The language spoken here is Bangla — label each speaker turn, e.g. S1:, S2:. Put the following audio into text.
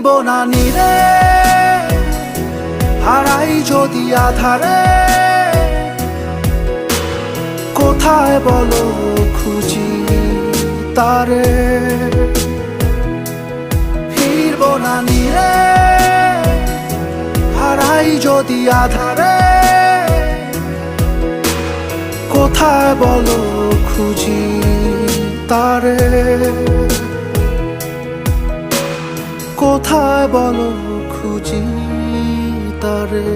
S1: ফিরব না নিরে হারাই যদি আধারে। কোথায় বলো খুঁজি তারে। ফিরব না নিরে হারাই যদি আধারে। কোথায় বলো খুঁজি তারে। কোথায় বলো খুঁজি তারে?